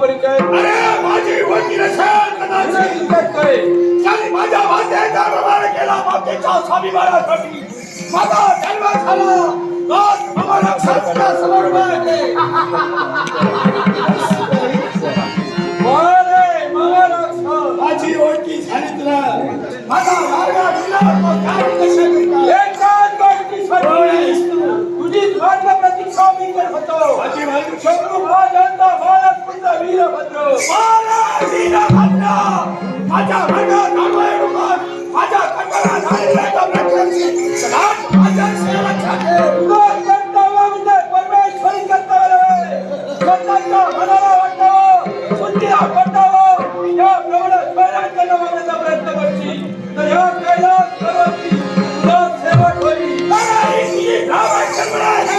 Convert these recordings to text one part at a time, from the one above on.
परिचय. अरे माझी काय त्यांनी माझ्या भात्याचा व्यवहार केला मातेच्या स्वाभिमानासाठी. माझा जन्म झाला. आज आम्हाला शास्त्र समोर माझी ओळखी झाली तुला. माझा मार्ग दिला मग काय कशा वीरभद्र, माझ्या भागात आडवे डोंगर, माझ्या कटोरा झालेल्या डोंगराची सदाच माझ्या सेवकाचे आहे. तुझा कर्तव्य म्हणजे परमेश्वरी कर्तव्य आहे. स्वतःच्या मनाला वाटावं बुद्धीला पटावं या प्रबळ स्वराज्य जमावण्याचा प्रयत्न करशील तर या कैलास पर्वती तुझा सेवक होईल अरे, ही रामाचंद्र आहे.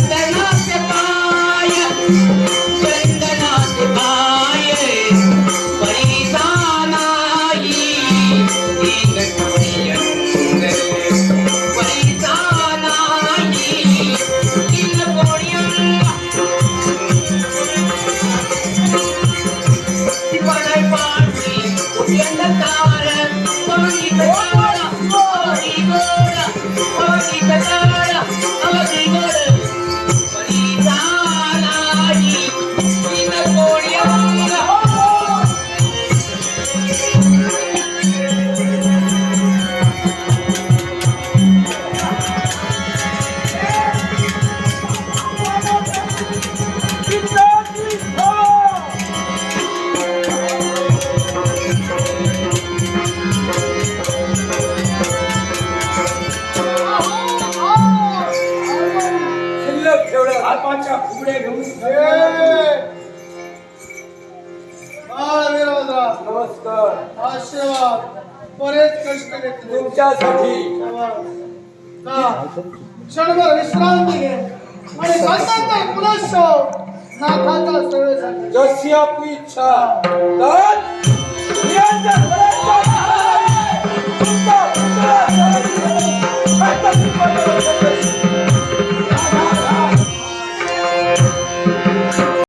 Oh, आपाच्या फुगड्या घेऊन नमस्कार. आशीर्वाद. बरेच कष्ट घेतले. तुमच्यासाठी. क्षणभर विश्रांती घे. आणि नंतर पुनश्च नाथाचा सेवे झाली जशी आपली इच्छा. तर.